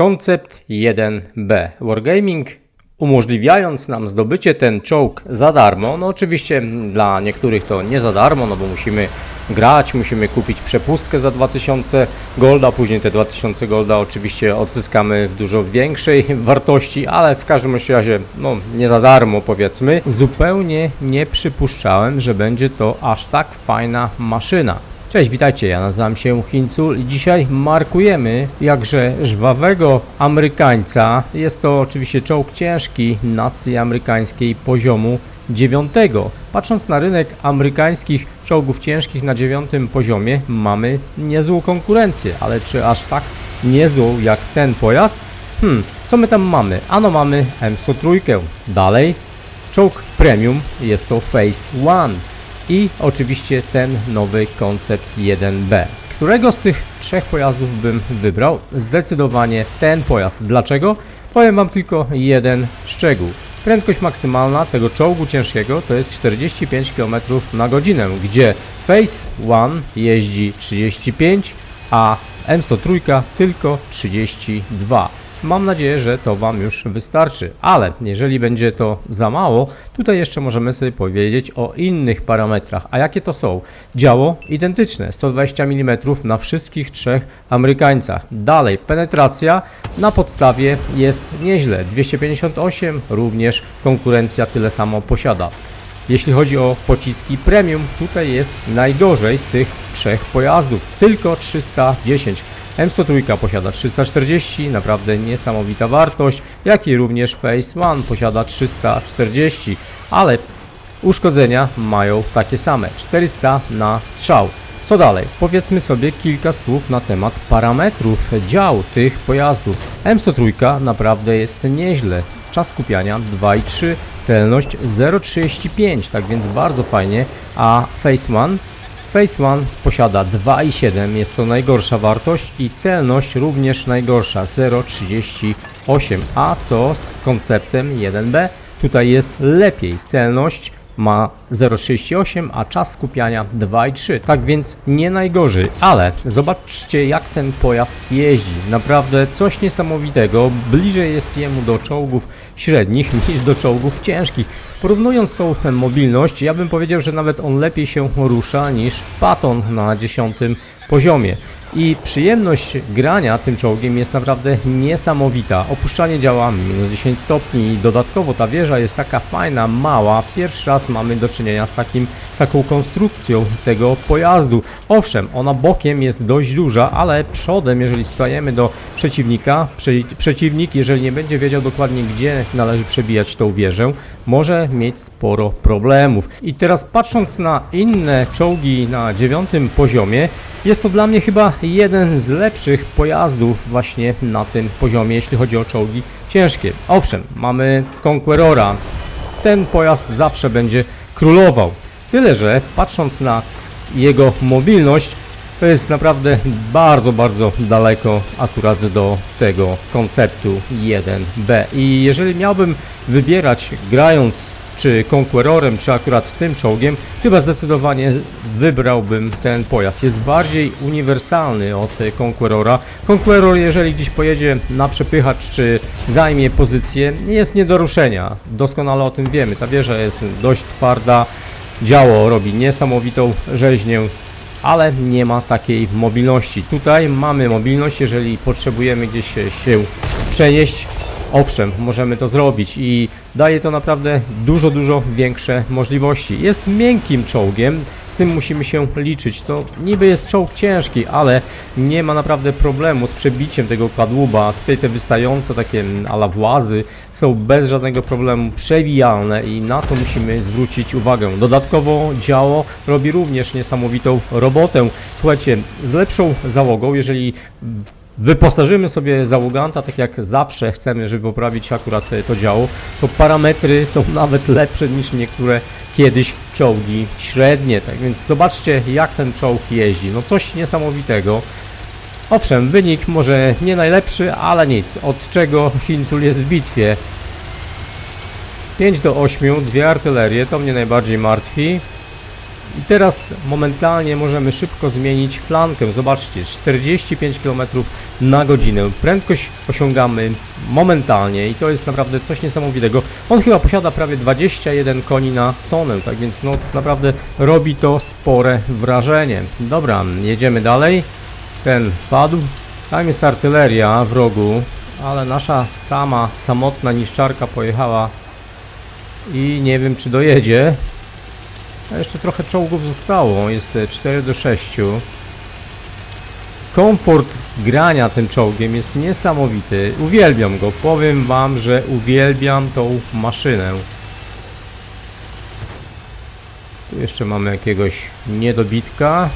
Koncept 1B. Wargaming umożliwiając nam zdobycie ten czołg za darmo. No oczywiście dla niektórych to nie za darmo, no bo musimy grać, musimy kupić przepustkę za 2000 golda, później te 2000 golda oczywiście odzyskamy w dużo większej wartości, ale w każdym razie no nie za darmo powiedzmy. Zupełnie nie przypuszczałem, że będzie to aż tak fajna maszyna. Cześć, witajcie, ja nazywam się Hincul i dzisiaj markujemy jakże żwawego Amerykańca. Jest to oczywiście czołg ciężki nacji amerykańskiej poziomu dziewiątego. Patrząc na rynek amerykańskich czołgów ciężkich na dziewiątym poziomie mamy niezłą konkurencję, ale czy aż tak niezłą jak ten pojazd? Hmm, co my tam mamy? Ano mamy M103. Dalej czołg premium jest to Phase One i oczywiście ten nowy koncept 1B. Którego z tych trzech pojazdów bym wybrał? Zdecydowanie ten pojazd. Dlaczego? Powiem Wam tylko jeden szczegół. Prędkość maksymalna tego czołgu ciężkiego to jest 45 km na godzinę, gdzie Phase One jeździ 35, a M103 tylko 32. Mam nadzieję, że to Wam już wystarczy, ale jeżeli będzie to za mało, tutaj jeszcze możemy sobie powiedzieć o innych parametrach. A jakie to są? Działo identyczne, 120 mm na wszystkich trzech Amerykańcach. Dalej, penetracja na podstawie jest nieźle, 258, również konkurencja tyle samo posiada. Jeśli chodzi o pociski premium, tutaj jest najgorzej z tych trzech pojazdów, tylko 310. M103 posiada 340, naprawdę niesamowita wartość, jak i również One posiada 340, ale uszkodzenia mają takie same, 400 na strzał. Co dalej? Powiedzmy sobie kilka słów na temat parametrów dział tych pojazdów. M103 naprawdę jest nieźle. Czas skupiania 2,3, celność 0,35, tak więc bardzo fajnie, a One Phase One posiada 2,7, jest to najgorsza wartość i celność również najgorsza 0,38, a co z konceptem 1B? Tutaj jest lepiej, celność ma 0,68, a czas skupiania 2,3. Tak więc nie najgorzej, ale zobaczcie jak ten pojazd jeździ. Naprawdę coś niesamowitego. Bliżej jest jemu do czołgów średnich niż do czołgów ciężkich. Porównując tą mobilność, ja bym powiedział, że nawet on lepiej się rusza niż Patton na 10 poziomie. I przyjemność grania tym czołgiem jest naprawdę niesamowita. Opuszczanie działa minus 10 stopni i dodatkowo ta wieża jest taka fajna, mała. Pierwszy raz mamy do czynienia z, takim, z taką konstrukcją tego pojazdu. Owszem, ona bokiem jest dość duża, ale przodem, jeżeli stajemy do przeciwnika, prze, przeciwnik, jeżeli nie będzie wiedział dokładnie gdzie należy przebijać tą wieżę, może mieć sporo problemów. I teraz patrząc na inne czołgi na dziewiątym poziomie, jest to dla mnie chyba jeden z lepszych pojazdów właśnie na tym poziomie, jeśli chodzi o czołgi ciężkie. Owszem, mamy Conquerora. Ten pojazd zawsze będzie królował. Tyle, że patrząc na jego mobilność, to jest naprawdę bardzo, bardzo daleko akurat do tego konceptu 1B. I jeżeli miałbym wybierać grając czy Conquerorem, czy akurat tym czołgiem, chyba zdecydowanie wybrałbym ten pojazd. Jest bardziej uniwersalny od Conquerora. Conqueror, jeżeli gdzieś pojedzie na przepychacz, czy zajmie pozycję, jest nie do ruszenia. Doskonale o tym wiemy. Ta wieża jest dość twarda, działo robi niesamowitą rzeźnię, ale nie ma takiej mobilności. Tutaj mamy mobilność, jeżeli potrzebujemy gdzieś się przenieść, Owszem, możemy to zrobić i daje to naprawdę dużo, dużo większe możliwości. Jest miękkim czołgiem, z tym musimy się liczyć. To niby jest czołg ciężki, ale nie ma naprawdę problemu z przebiciem tego kadłuba. Tutaj te wystające takie ala włazy są bez żadnego problemu przewijalne i na to musimy zwrócić uwagę. Dodatkowo działo robi również niesamowitą robotę. Słuchajcie, z lepszą załogą, jeżeli wyposażymy sobie załoganta, tak jak zawsze chcemy, żeby poprawić akurat to działo, to parametry są nawet lepsze niż niektóre kiedyś czołgi średnie. Tak więc zobaczcie, jak ten czołg jeździ. No coś niesamowitego. Owszem, wynik może nie najlepszy, ale nic. Od czego Hinsul jest w bitwie? 5 do 8, dwie artylerie, to mnie najbardziej martwi. I teraz momentalnie możemy szybko zmienić flankę. Zobaczcie, 45 km na godzinę. Prędkość osiągamy momentalnie i to jest naprawdę coś niesamowitego. On chyba posiada prawie 21 koni na tonę, tak więc no naprawdę robi to spore wrażenie. Dobra, jedziemy dalej. Ten padł. Tam jest artyleria w rogu, ale nasza sama samotna niszczarka pojechała i nie wiem czy dojedzie. A jeszcze trochę czołgów zostało, jest e, 4 do 6. Komfort grania tym czołgiem jest niesamowity. Uwielbiam go. Powiem wam, że uwielbiam tą maszynę. Tu jeszcze mamy jakiegoś niedobitka.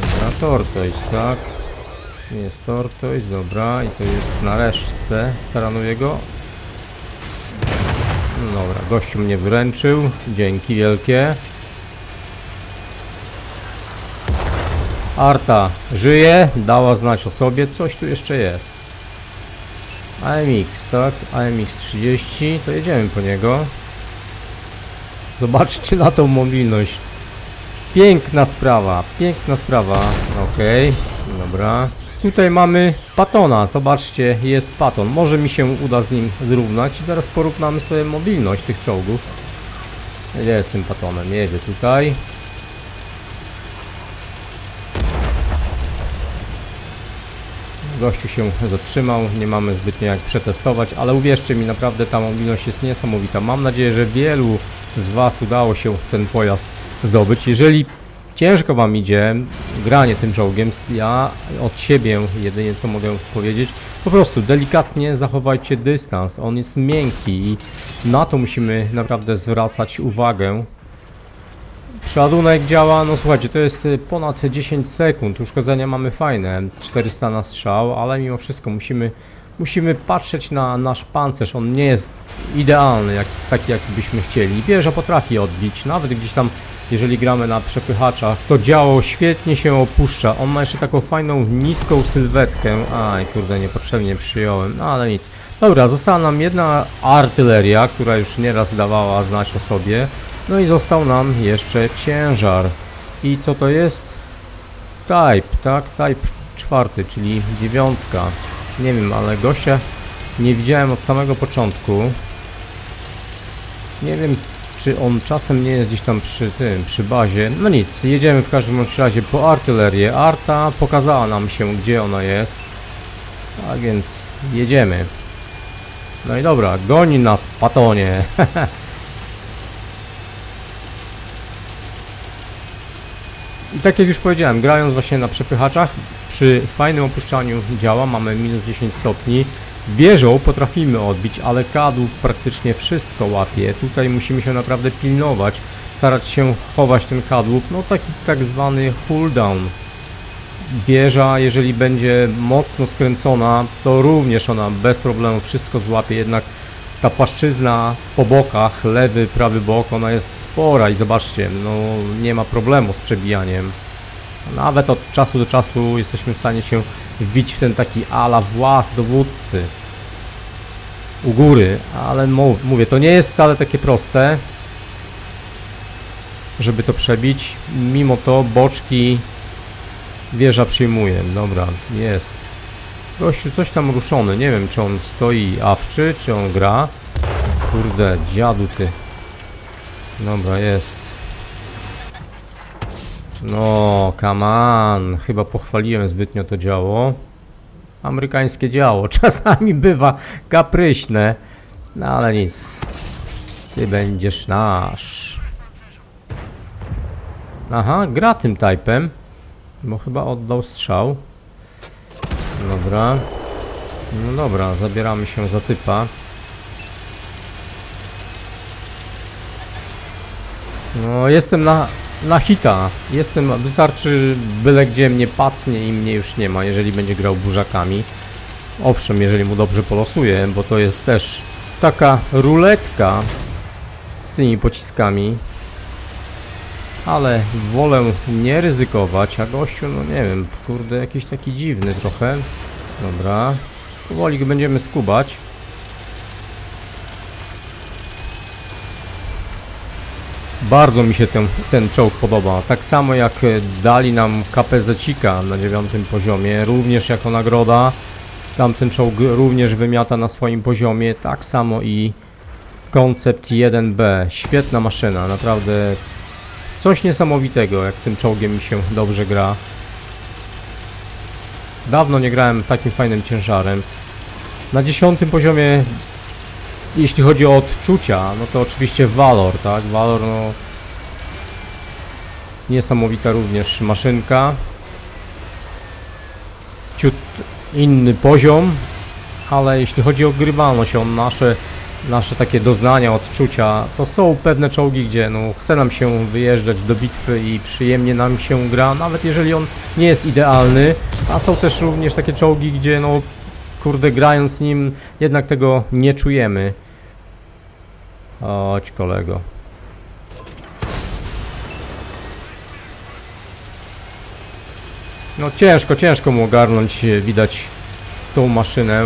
Dobra, Tortoise, tak. Jest Tortoise, dobra. I to jest na resztce Staranowiego. No Dobra, gościu mnie wyręczył. Dzięki wielkie. Arta żyje, dała znać o sobie. Coś tu jeszcze jest. AMX, tak? AMX 30, to jedziemy po niego. Zobaczcie na tą mobilność. Piękna sprawa, piękna sprawa. Okej, dobra. Tutaj mamy Patona, zobaczcie, jest Paton. Może mi się uda z nim zrównać zaraz porównamy sobie mobilność tych czołgów. Gdzie jest tym Patonem? Jedzie tutaj. Gościu się zatrzymał, nie mamy zbytnio jak przetestować, ale uwierzcie mi, naprawdę ta mobilność jest niesamowita. Mam nadzieję, że wielu z Was udało się ten pojazd zdobyć. Jeżeli ciężko Wam idzie granie tym czołgiem, ja od siebie jedynie co mogę powiedzieć, po prostu delikatnie zachowajcie dystans. On jest miękki i na to musimy naprawdę zwracać uwagę. Przeładunek działa, no słuchajcie, to jest y, ponad 10 sekund, uszkodzenia mamy fajne, 400 na strzał, ale mimo wszystko musimy, musimy patrzeć na nasz pancerz, on nie jest idealny, jak, taki jak byśmy chcieli. Wieża potrafi odbić, nawet gdzieś tam, jeżeli gramy na przepychaczach, to działo świetnie się opuszcza, on ma jeszcze taką fajną, niską sylwetkę, aj kurde, niepotrzebnie przyjąłem, no ale nic. Dobra, została nam jedna artyleria, która już nieraz dawała znać o sobie. No i został nam jeszcze ciężar. I co to jest? Type, tak? Type czwarty, czyli dziewiątka. Nie wiem, ale gościa nie widziałem od samego początku. Nie wiem, czy on czasem nie jest gdzieś tam przy tym, przy bazie. No nic, jedziemy w każdym razie po artylerię. Arta pokazała nam się, gdzie ona jest. A więc jedziemy. No i dobra, goni nas patonie. I tak jak już powiedziałem, grając właśnie na przepychaczach, przy fajnym opuszczaniu działa, mamy minus 10 stopni. Wieżą potrafimy odbić, ale kadłub praktycznie wszystko łapie. Tutaj musimy się naprawdę pilnować, starać się chować ten kadłub, no taki tak zwany pull down. Wieża, jeżeli będzie mocno skręcona, to również ona bez problemu wszystko złapie, jednak ta płaszczyzna po bokach, lewy, prawy bok, ona jest spora i zobaczcie, no nie ma problemu z przebijaniem. Nawet od czasu do czasu jesteśmy w stanie się wbić w ten taki ala włas dowódcy u góry, ale mów, mówię, to nie jest wcale takie proste, żeby to przebić. Mimo to boczki wieża przyjmuje. Dobra, jest. Gościu coś tam ruszony, nie wiem czy on stoi awczy, czy on gra. Kurde, dziadu ty. Dobra, jest. No, come on. Chyba pochwaliłem zbytnio to działo. Amerykańskie działo. Czasami bywa kapryśne. No ale nic. Ty będziesz nasz. Aha, gra tym typem. Bo chyba oddał strzał. Dobra. No dobra, zabieramy się za typa. No, jestem na, na hita. Jestem, wystarczy byle gdzie mnie pacnie i mnie już nie ma, jeżeli będzie grał burzakami. Owszem, jeżeli mu dobrze polosuje, bo to jest też taka ruletka z tymi pociskami. Ale wolę nie ryzykować, a gościu, no nie wiem, kurde, jakiś taki dziwny trochę. Dobra. Powoli go będziemy skubać. Bardzo mi się ten, ten czołg podoba. Tak samo jak e, dali nam KPZ-cika na dziewiątym poziomie, również jako nagroda. Tamten czołg również wymiata na swoim poziomie, tak samo i koncept 1B. Świetna maszyna, naprawdę coś niesamowitego, jak tym czołgiem mi się dobrze gra. Dawno nie grałem takim fajnym ciężarem. Na dziesiątym poziomie, jeśli chodzi o odczucia, no to oczywiście Valor, tak? Valor, no... Niesamowita również maszynka. Ciut inny poziom, ale jeśli chodzi o grywalność, o nasze, nasze takie doznania, odczucia, to są pewne czołgi, gdzie no, chce nam się wyjeżdżać do bitwy i przyjemnie nam się gra, nawet jeżeli on nie jest idealny, a są też również takie czołgi, gdzie no kurde grając nim jednak tego nie czujemy. Chodź kolego. No ciężko, ciężko mu ogarnąć, e, widać tą maszynę.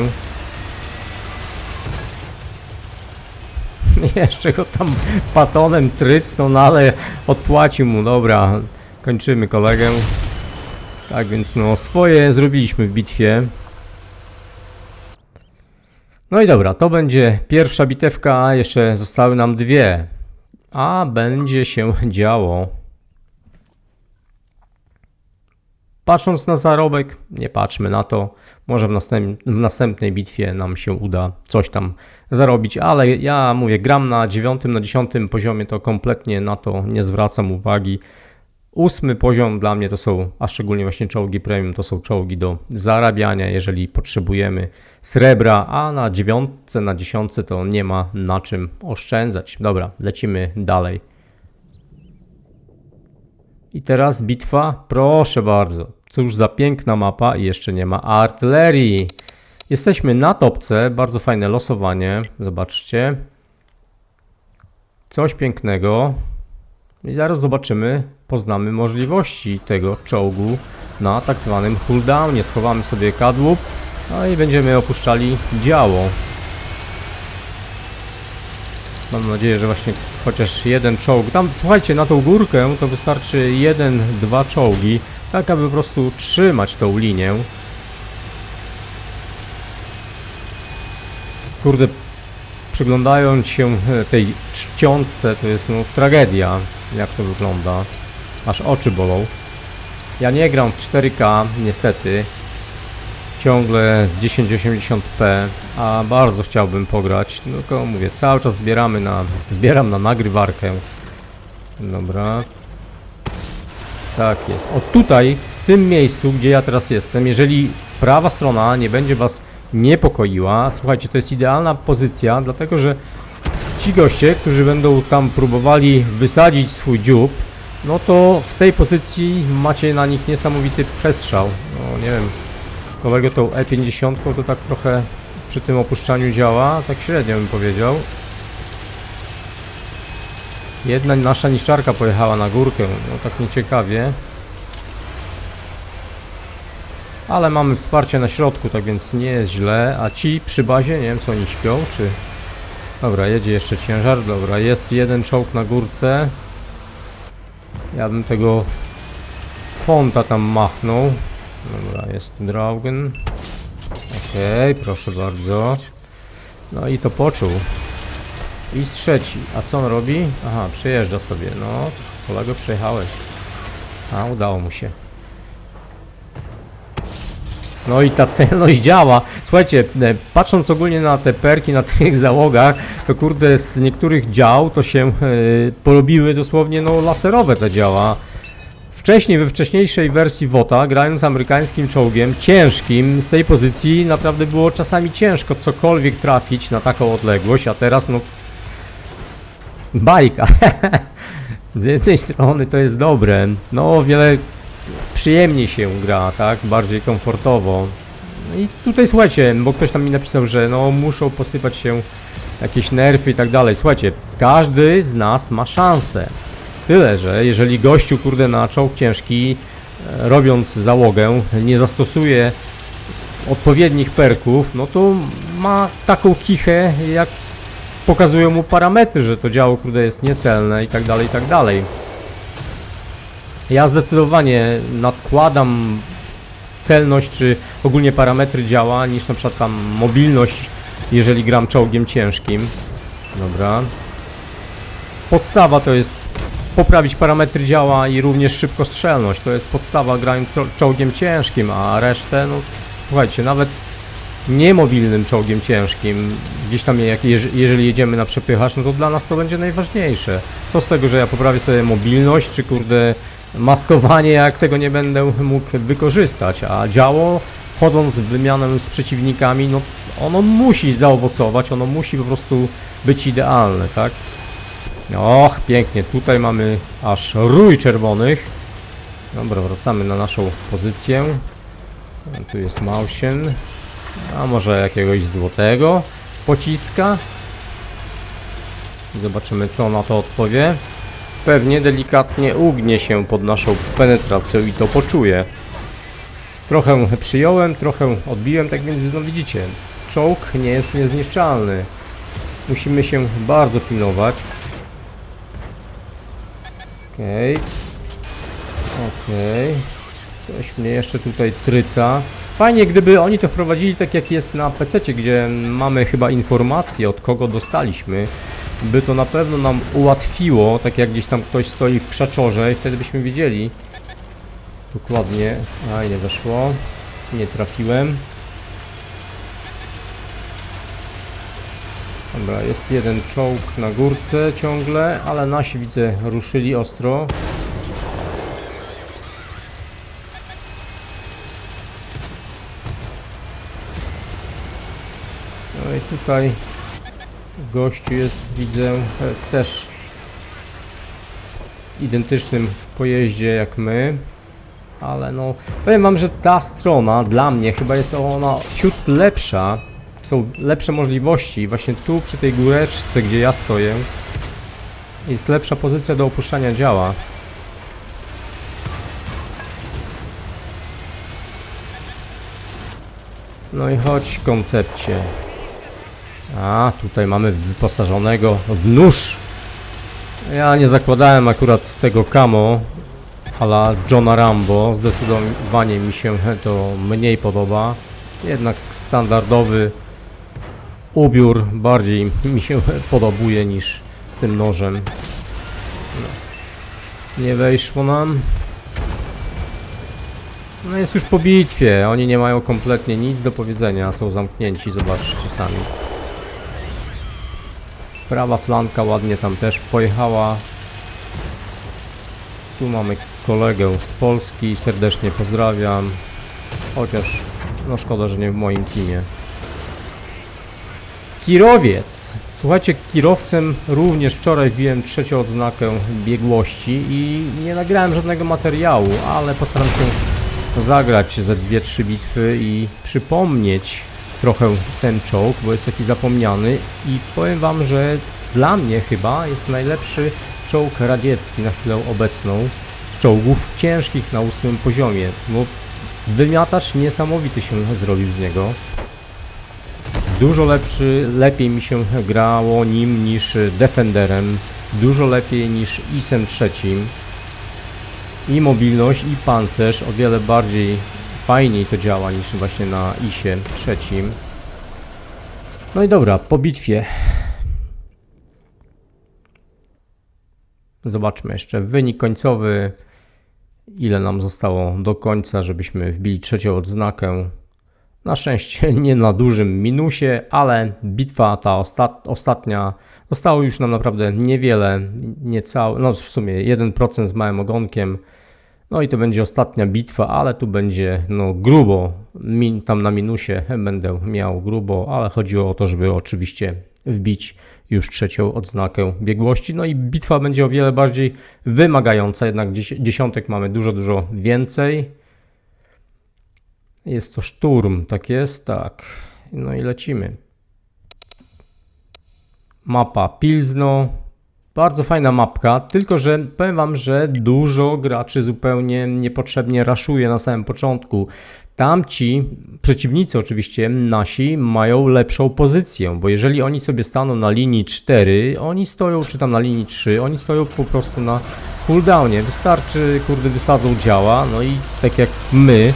Jeszcze go tam patonem trycną, no ale odpłacił mu, dobra, kończymy kolegę. Tak więc no, swoje zrobiliśmy w bitwie. No i dobra, to będzie pierwsza bitewka, jeszcze zostały nam dwie. A będzie się działo. Patrząc na zarobek, nie patrzmy na to. Może w, następ, w następnej bitwie nam się uda coś tam zarobić, ale ja mówię, gram na dziewiątym, na dziesiątym poziomie, to kompletnie na to nie zwracam uwagi. Ósmy poziom dla mnie to są, a szczególnie właśnie czołgi premium, to są czołgi do zarabiania, jeżeli potrzebujemy srebra, a na dziewiątce, na dziesiątce to nie ma na czym oszczędzać. Dobra, lecimy dalej. I teraz bitwa, proszę bardzo. Cóż za piękna mapa i jeszcze nie ma artylerii. Jesteśmy na topce, bardzo fajne losowanie, zobaczcie. Coś pięknego. I zaraz zobaczymy, poznamy możliwości tego czołgu na tak zwanym cooldownie. Schowamy sobie kadłub, no i będziemy opuszczali działo. Mam nadzieję, że właśnie chociaż jeden czołg. Tam, słuchajcie, na tą górkę to wystarczy jeden, dwa czołgi, tak aby po prostu trzymać tą linię. Kurde, przyglądając się e, tej czcionce, to jest no tragedia, jak to wygląda. Aż oczy bolą. Ja nie gram w 4K, niestety. Ciągle w 1080p, a bardzo chciałbym pograć. No tylko mówię, cały czas zbieramy na, zbieram na nagrywarkę. Dobra. Tak jest. O tutaj, w tym miejscu, gdzie ja teraz jestem, jeżeli prawa strona nie będzie Was niepokoiła, słuchajcie, to jest idealna pozycja, dlatego że ci goście, którzy będą tam próbowali wysadzić swój dziób, no to w tej pozycji macie na nich niesamowity przestrzał. No nie wiem, kolego tą E50 to tak trochę przy tym opuszczaniu działa, tak średnio bym powiedział. Jedna nasza niszczarka pojechała na górkę, no tak nieciekawie. Ale mamy wsparcie na środku, tak więc nie jest źle. A ci przy bazie, nie wiem co oni śpią, czy... Dobra, jedzie jeszcze ciężar, dobra, jest jeden czołg na górce. Ja bym tego fonta tam machnął. Dobra, jest Draugen. Okej, proszę bardzo. No i to poczuł. I trzeci. A co on robi? Aha, przejeżdża sobie. No, kolego przejechałeś. A, udało mu się. No i ta celność działa. Słuchajcie, e, patrząc ogólnie na te perki na tych załogach, to kurde z niektórych dział to się e, porobiły dosłownie no laserowe te działa. Wcześniej, we wcześniejszej wersji WOTA, grając amerykańskim czołgiem, ciężkim, z tej pozycji naprawdę było czasami ciężko cokolwiek trafić na taką odległość, a teraz no... Bajka. z jednej strony to jest dobre, no wiele przyjemniej się gra, tak? Bardziej komfortowo. No I tutaj słuchajcie, bo ktoś tam mi napisał, że no muszą posypać się jakieś nerfy i tak dalej. Słuchajcie, każdy z nas ma szansę. Tyle, że jeżeli gościu, kurde, na czołg ciężki, e, robiąc załogę, nie zastosuje odpowiednich perków, no to ma taką kichę jak pokazują mu parametry, że to działo kurde jest niecelne i tak dalej, i tak dalej. Ja zdecydowanie nadkładam celność czy ogólnie parametry działa niż na przykład tam mobilność, jeżeli gram czołgiem ciężkim. Dobra. Podstawa to jest poprawić parametry działa i również szybkostrzelność. To jest podstawa grając czo- czołgiem ciężkim, a resztę, no słuchajcie, nawet niemobilnym czołgiem ciężkim, gdzieś tam jak, jeż- jeżeli jedziemy na przepychacz, no to dla nas to będzie najważniejsze. Co z tego, że ja poprawię sobie mobilność, czy kurde maskowanie, jak tego nie będę mógł wykorzystać, a działo, wchodząc w wymianę z przeciwnikami, no ono musi zaowocować, ono musi po prostu być idealne, tak? Och, pięknie, tutaj mamy aż rój czerwonych. Dobra, wracamy na naszą pozycję. Tu jest Mausien. A może jakiegoś złotego pociska? I zobaczymy co na to odpowie. Pewnie delikatnie ugnie się pod naszą penetracją i to poczuje. Trochę przyjąłem, trochę odbiłem, tak więc no widzicie, czołg nie jest niezniszczalny. Musimy się bardzo pilnować. Okej. Okej. Coś mnie jeszcze tutaj tryca. Fajnie, gdyby oni to wprowadzili tak jak jest na PC, gdzie mamy chyba informacje od kogo dostaliśmy. By to na pewno nam ułatwiło, tak jak gdzieś tam ktoś stoi w krzaczorze i wtedy byśmy wiedzieli. Dokładnie. A nie weszło. Nie trafiłem. Dobra, jest jeden czołg na górce ciągle, ale nasi widzę ruszyli ostro. No i tutaj gościu jest, widzę, e, w też identycznym pojeździe jak my. Ale no, powiem wam, że ta strona dla mnie chyba jest ona ciut lepsza. Są lepsze możliwości. Właśnie tu przy tej góreczce, gdzie ja stoję, jest lepsza pozycja do opuszczania działa. No i chodź koncepcie. A, tutaj mamy wyposażonego w nóż. Ja nie zakładałem akurat tego camo ala Johna Rambo. Zdecydowanie mi się to mniej podoba. Jednak standardowy ubiór bardziej mi się podobuje niż z tym nożem. No. Nie wejszło nam. No jest już po bitwie. Oni nie mają kompletnie nic do powiedzenia. Są zamknięci, zobaczcie sami. Prawa flanka ładnie tam też pojechała. Tu mamy kolegę z Polski, serdecznie pozdrawiam. Chociaż, no szkoda, że nie w moim teamie. Kirowiec. Słuchajcie, kierowcem również wczoraj wbiłem trzecią odznakę biegłości i nie nagrałem żadnego materiału, ale postaram się zagrać ze dwie, trzy bitwy i przypomnieć trochę ten czołg, bo jest taki zapomniany i powiem wam, że dla mnie chyba jest najlepszy czołg radziecki na chwilę obecną z czołgów ciężkich na ósmym poziomie, bo wymiatacz niesamowity się zrobił z niego. Dużo lepszy, lepiej mi się grało nim niż Defenderem, dużo lepiej niż ISem trzecim. I mobilność, i pancerz o wiele bardziej fajniej to działa niż właśnie na ISie trzecim. No i dobra, po bitwie. Zobaczmy jeszcze wynik końcowy. Ile nam zostało do końca, żebyśmy wbili trzecią odznakę. Na szczęście nie na dużym minusie, ale bitwa ta ostat, ostatnia zostało już nam naprawdę niewiele, niecałe, no w sumie 1% z małym ogonkiem. No i to będzie ostatnia bitwa, ale tu będzie no grubo, tam na minusie będę miał grubo, ale chodziło o to, żeby oczywiście wbić już trzecią odznakę biegłości. No i bitwa będzie o wiele bardziej wymagająca, jednak dzies- dziesiątek mamy dużo, dużo więcej. Jest to szturm, tak jest, tak. No i lecimy. Mapa Pilzno. Bardzo fajna mapka, tylko że powiem wam, że dużo graczy zupełnie niepotrzebnie raszuje na samym początku. tamci przeciwnicy oczywiście nasi mają lepszą pozycję, bo jeżeli oni sobie staną na linii 4, oni stoją, czy tam na linii 3, oni stoją po prostu na cooldownie. Wystarczy, kurde, wysadzą działa, no i tak jak my,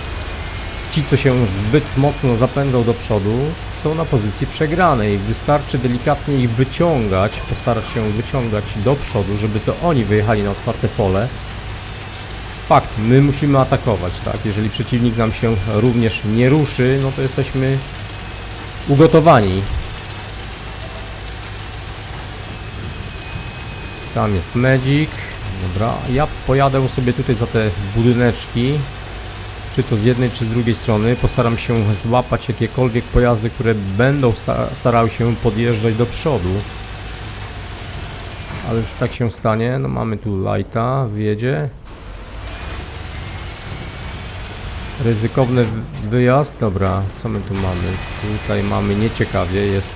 ci co się zbyt mocno zapędzą do przodu, są na pozycji przegranej. Wystarczy delikatnie ich wyciągać, postarać się wyciągać do przodu, żeby to oni wyjechali na otwarte pole. Fakt, my musimy atakować, tak? Jeżeli przeciwnik nam się również nie ruszy, no to jesteśmy ugotowani. Tam jest Magic. Dobra, ja pojadę sobie tutaj za te budyneczki. Czy to z jednej, czy z drugiej strony. Postaram się złapać jakiekolwiek pojazdy, które będą sta starały się podjeżdżać do przodu. Ale już tak się stanie. No mamy tu Lighta, wjedzie. Ryzykowny wy- wyjazd. Dobra, co my tu mamy? Tutaj mamy nieciekawie. Jest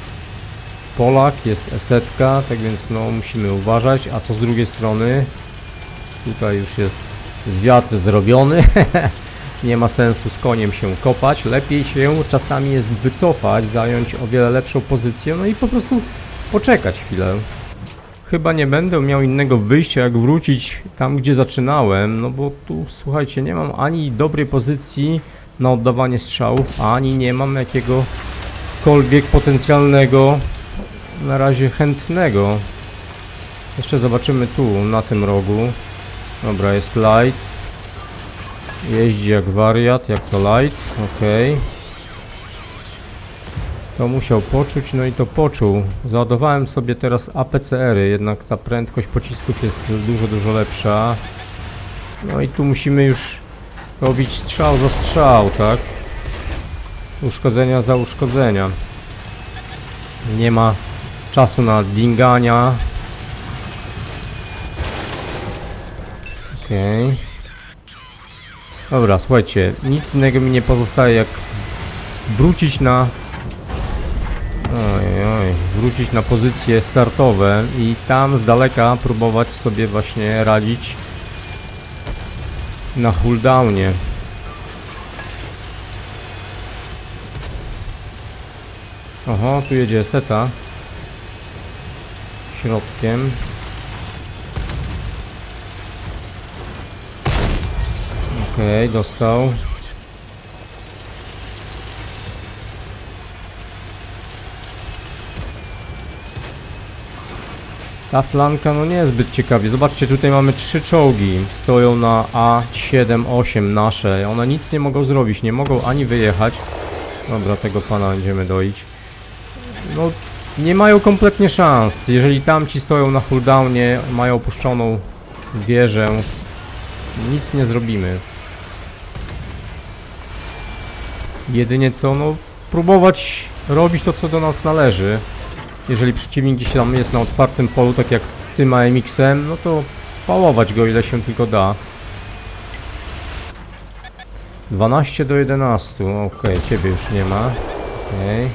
Polak, jest Esetka, tak więc no musimy uważać. A to z drugiej strony tutaj już jest zwiat zrobiony. Nie ma sensu z koniem się kopać. Lepiej się czasami jest wycofać, zająć o wiele lepszą pozycję, no i po prostu poczekać chwilę. Chyba nie będę miał innego wyjścia, jak wrócić tam, gdzie zaczynałem, no bo tu, słuchajcie, nie mam ani dobrej pozycji na oddawanie strzałów, ani nie mam jakiegokolwiek potencjalnego, na razie chętnego. Jeszcze zobaczymy tu, na tym rogu. Dobra, jest light. Jeździ jak wariat, jak to light, okej. To musiał poczuć, no i to poczuł. Załadowałem sobie teraz APCR-y, jednak ta prędkość pocisków jest dużo, dużo lepsza. No i tu musimy już robić strzał za strzał, tak? Uszkodzenia za uszkodzenia. Nie ma czasu na dingania. Okej. Dobra, słuchajcie, nic innego mi nie pozostaje jak wrócić na Oj, oj, wrócić na pozycje startowe i tam z daleka próbować sobie właśnie radzić na cooldownie. Oho, tu jedzie seta. Środkiem. Okej, dostał. Ta flanka no nie jest zbyt ciekawie. Zobaczcie, tutaj mamy trzy czołgi. Stoją na A7, 8 nasze. One nic nie mogą zrobić. Nie mogą ani wyjechać. Dobra, tego pana będziemy doić. No, nie mają kompletnie szans. Jeżeli tamci stoją na cooldownie, mają opuszczoną wieżę, nic nie zrobimy. Jedynie co, no, próbować robić to, co do nas należy. Jeżeli przeciwnik gdzieś tam jest na otwartym polu, tak jak tym AMX-em, no to pałować go ile się tylko da. 12 do 11, ok, ciebie już nie ma. Okej.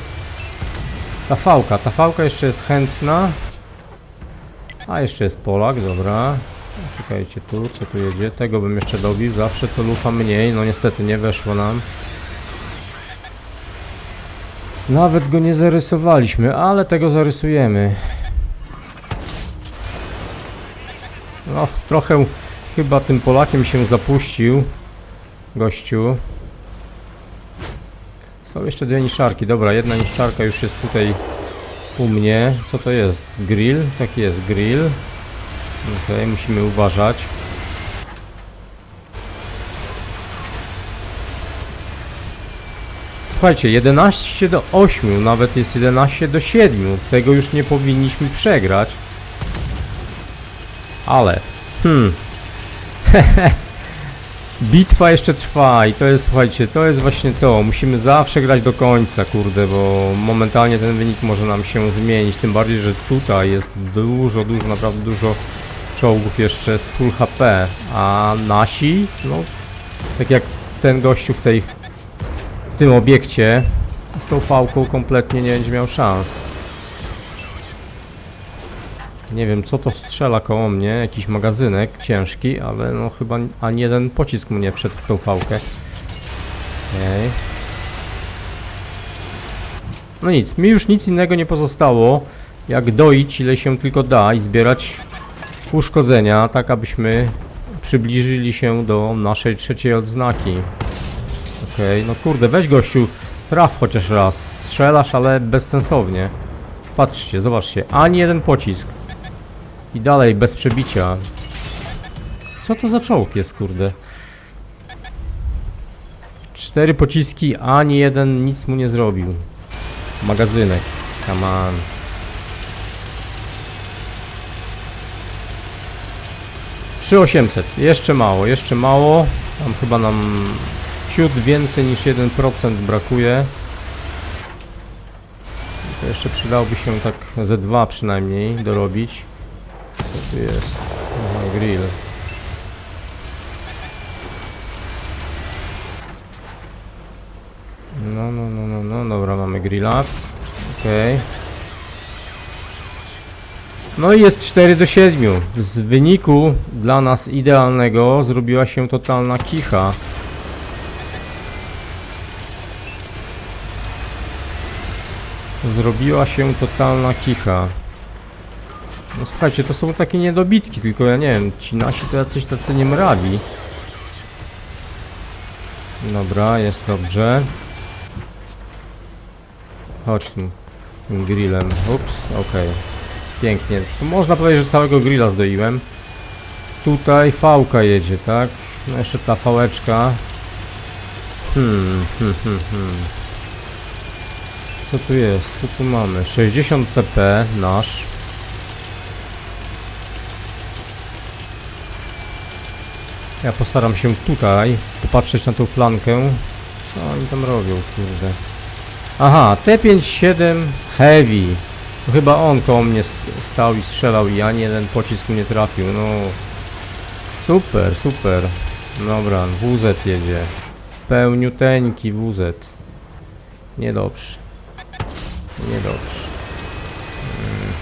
Ta fałka, ta fałka jeszcze jest chętna. A jeszcze jest Polak, dobra. Czekajcie tu, co tu jedzie? Tego bym jeszcze dobił, zawsze to lufa mniej, no niestety nie weszło nam. Nawet go nie zarysowaliśmy, ale tego zarysujemy. No, trochę chyba tym Polakiem się zapuścił. Gościu. Są jeszcze dwie niszczarki. Dobra, jedna niszczarka już jest tutaj u mnie. Co to jest? Grill? Tak jest, grill. Okej, musimy uważać. Słuchajcie, 11 do 8, nawet jest 11 do 7. Tego już nie powinniśmy przegrać. Ale, hmm. Bitwa jeszcze trwa i to jest, słuchajcie, to jest właśnie to. Musimy zawsze grać do końca, kurde, bo momentalnie ten wynik może nam się zmienić. Tym bardziej, że tutaj jest dużo, dużo, naprawdę dużo czołgów jeszcze z full HP, a nasi, no, tak jak ten gościu w tej tym obiekcie z tą fałką kompletnie nie będzie miał szans. Nie wiem co to strzela koło mnie, jakiś magazynek ciężki, ale no chyba ani jeden pocisk mu nie wszedł w tą fałkę. Okej. No nic, mi już nic innego nie pozostało, jak doić ile się tylko da i zbierać uszkodzenia, tak abyśmy przybliżyli się do naszej trzeciej odznaki. Okej, no kurde, weź gościu, traf chociaż raz. Strzelasz, ale bezsensownie. Patrzcie, zobaczcie, ani jeden pocisk. I dalej bez przebicia. Co to za czołg jest, kurde? Cztery pociski, ani jeden nic mu nie zrobił. Magazynek. Come on. Trzy 800. Jeszcze mało, jeszcze mało. Tam chyba nam ciut więcej niż 1% brakuje. To jeszcze przydałoby się tak ze dwa przynajmniej dorobić. Co tu jest? Aha, grill. No, no, no, no, no, dobra, mamy grilla. Okej. No i jest 4 do 7. Z wyniku dla nas idealnego zrobiła się totalna kicha. Zrobiła się totalna kicha. No słuchajcie, to są takie niedobitki, tylko ja nie wiem, ci nasi to jacyś tacy niemrawi. Dobra, jest dobrze. Chodź tu. Grillem. Ups, okej. Pięknie. Tu można powiedzieć, że całego grilla zdoiłem. Tutaj fałka jedzie, tak? No jeszcze ta fałeczka. Hmm, hmm, hmm, hmm. Co tu jest? Co tu mamy? 60 TP nasz. Ja postaram się tutaj popatrzeć na tą flankę. Co oni tam robią, kurde? Aha, T57 Heavy. To chyba on koło mnie stał i strzelał i ani jeden pocisk mnie trafił, no. Super, super. Dobra, WZ jedzie. Pełniuteńki WZ. Niedobrze. Niedobrze. Mm.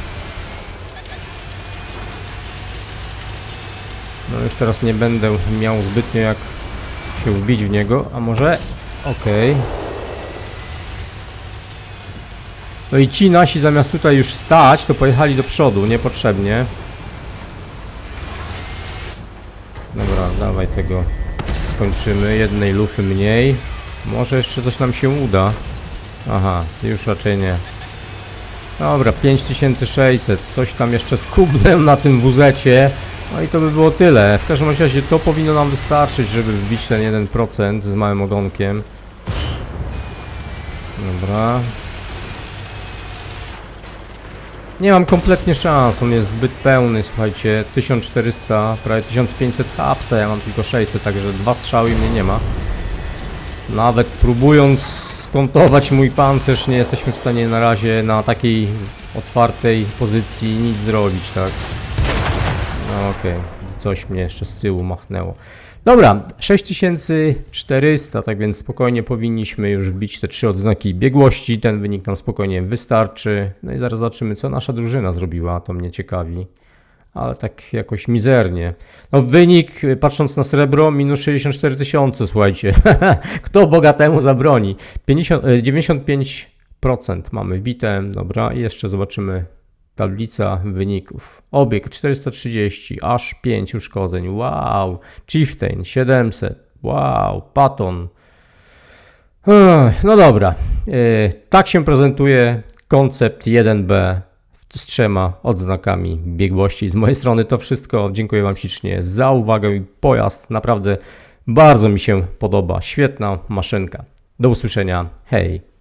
No już teraz nie będę miał zbytnio jak się wbić w niego, a może? Okej. No i ci nasi zamiast tutaj już stać, to pojechali do przodu, niepotrzebnie. Dobra, dawaj tego. Skończymy. Jednej lufy mniej. Może jeszcze coś nam się uda. Aha, już raczej nie. Dobra, 5600. Coś tam jeszcze skubnę na tym wuzecie. No i to by było tyle. W każdym razie to powinno nam wystarczyć, żeby wbić ten 1% z małym ogonkiem. Dobra. Nie mam kompletnie szans, on jest zbyt pełny, słuchajcie, 1400, prawie 1500 hapsa, ja mam tylko 600, także dwa strzały i mnie nie ma. Nawet próbując skontować mój pancerz, nie jesteśmy w stanie na razie na takiej otwartej pozycji nic zrobić, tak? No okej, coś mnie jeszcze z tyłu machnęło. Dobra, 6400, tak więc spokojnie powinniśmy już wbić te trzy odznaki biegłości. Ten wynik nam spokojnie wystarczy. No i zaraz zobaczymy, co nasza drużyna zrobiła. To mnie ciekawi. Ale tak jakoś mizernie. No wynik, y, patrząc na srebro, minus 64 tysiące, słuchajcie. Kto bogatemu zabroni? 50, y, 95% mamy wbite. Dobra, i jeszcze zobaczymy Tablica wyników. Obieg 430, aż 5 uszkodzeń. Wow. Chieftain 700. Wow. Patton. No dobra. Yy, Tak się prezentuje koncept 1B z trzema odznakami biegłości. Z mojej strony to wszystko. Dziękuję Wam ślicznie za uwagę i pojazd. Naprawdę bardzo mi się podoba. Świetna maszynka. Do usłyszenia. Hej.